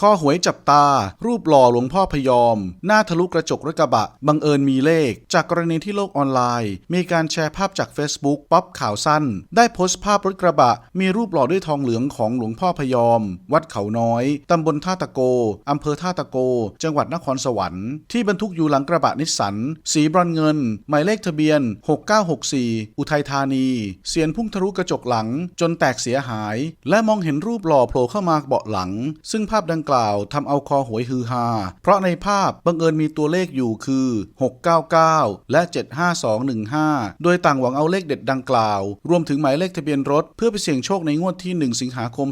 คอหวยจับตา รูปหล่อหลวงพ่อพยอม หน้าทะลุกระจกรถกระบะ บังเอิญมีเลข จากกรณีที่โลกออนไลน์ มีการแชร์ภาพจาก Facebook ป๊อปข่าวสั้น ได้โพสต์ภาพรถกระบะ มีรูปหล่อด้วยทองเหลืองของหลวงพ่อพยอม วัดเขาน้อย ตำบลท่าตะโก อำเภอท่าตะโก จังหวัดนครสวรรค์ ที่บรรทุกอยู่หลังกระบะนิสสัน สีบรอนเงิน หมายเลขทะเบียน 6964 อุทัยธานี เสียนพุ่งทะลุกระจกหลัง จนแตกเสียหาย และมองเห็นรูปหล่อโผล่เข้ามาเบาะหลัง ซึ่งภาพดังกล่าวทำเอาคอหวยฮือฮา เพราะในภาพบังเอิญมีตัวเลขอยู่คือ 699 และ 75215 โดยต่างหวังเอาเลขเด็ดดังกล่าว รวมถึงหมายเลขทะเบียนรถ เพื่อไปเสี่ยงโชคในงวดที่ 1 สิงหาคม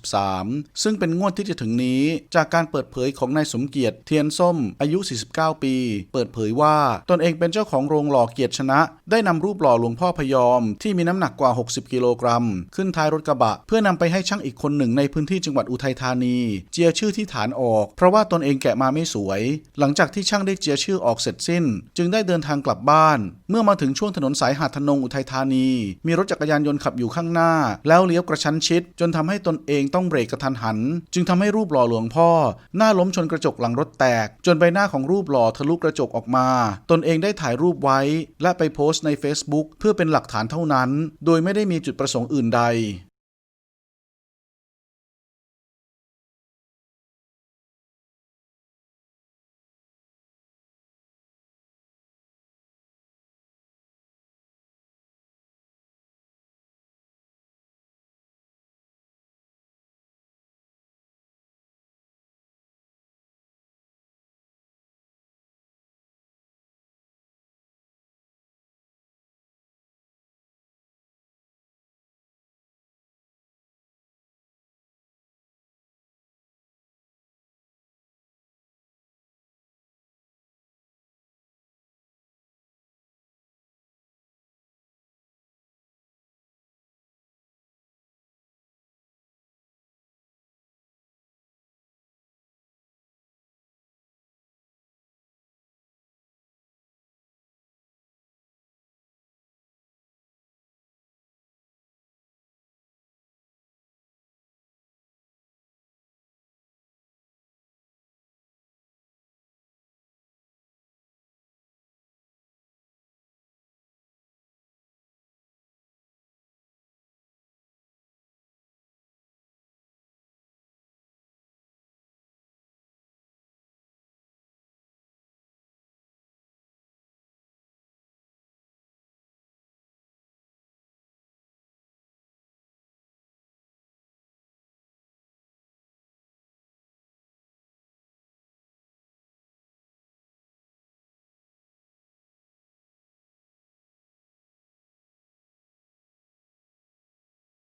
2563 ซึ่งเป็นงวดที่จะถึงนี้ จากการเปิดเผยของนายสมเกียรติเทียนส้ม อายุ 49 ปี เปิดเผยว่าตนเองเป็นเจ้าของโรงหล่อเกียรติชนะ ได้นำรูปหล่อหลวงพ่อพยอม ที่มีน้ำหนักกว่า 60 กิโลกรัม ขึ้นท้ายรถกระบะ เพื่อนำไปให้ช่างอีกคนหนึ่งในพื้นที่จังหวัดอุทัยธานี จียชื่อที่ฐานออก เพราะว่าตนเองแกะมาไม่สวย หลังจากที่ช่างได้เจียชื่อออกเสร็จสิ้น จึงได้เดินทางกลับบ้าน เมื่อมาถึงช่วงถนนสายหาดทนงอุทัยธานี มีรถจักรยานยนต์ขับอยู่ข้างหน้า แล้วเลี้ยวกระชั้นชิด จนทำให้ตนเองต้องเบรกกระทันหัน จึงทำให้รูปหล่อหลวงพ่อ หน้าล้มชนกระจกหลังรถแตก จนใบหน้าของรูปหล่อทะลุกระจกออกมา ตนเองได้ถ่ายรูปไว้ และไปโพสต์ใน Facebook เพื่อเป็นหลักฐานเท่านั้น โดยไม่ได้มีจุดประสงค์อื่นใด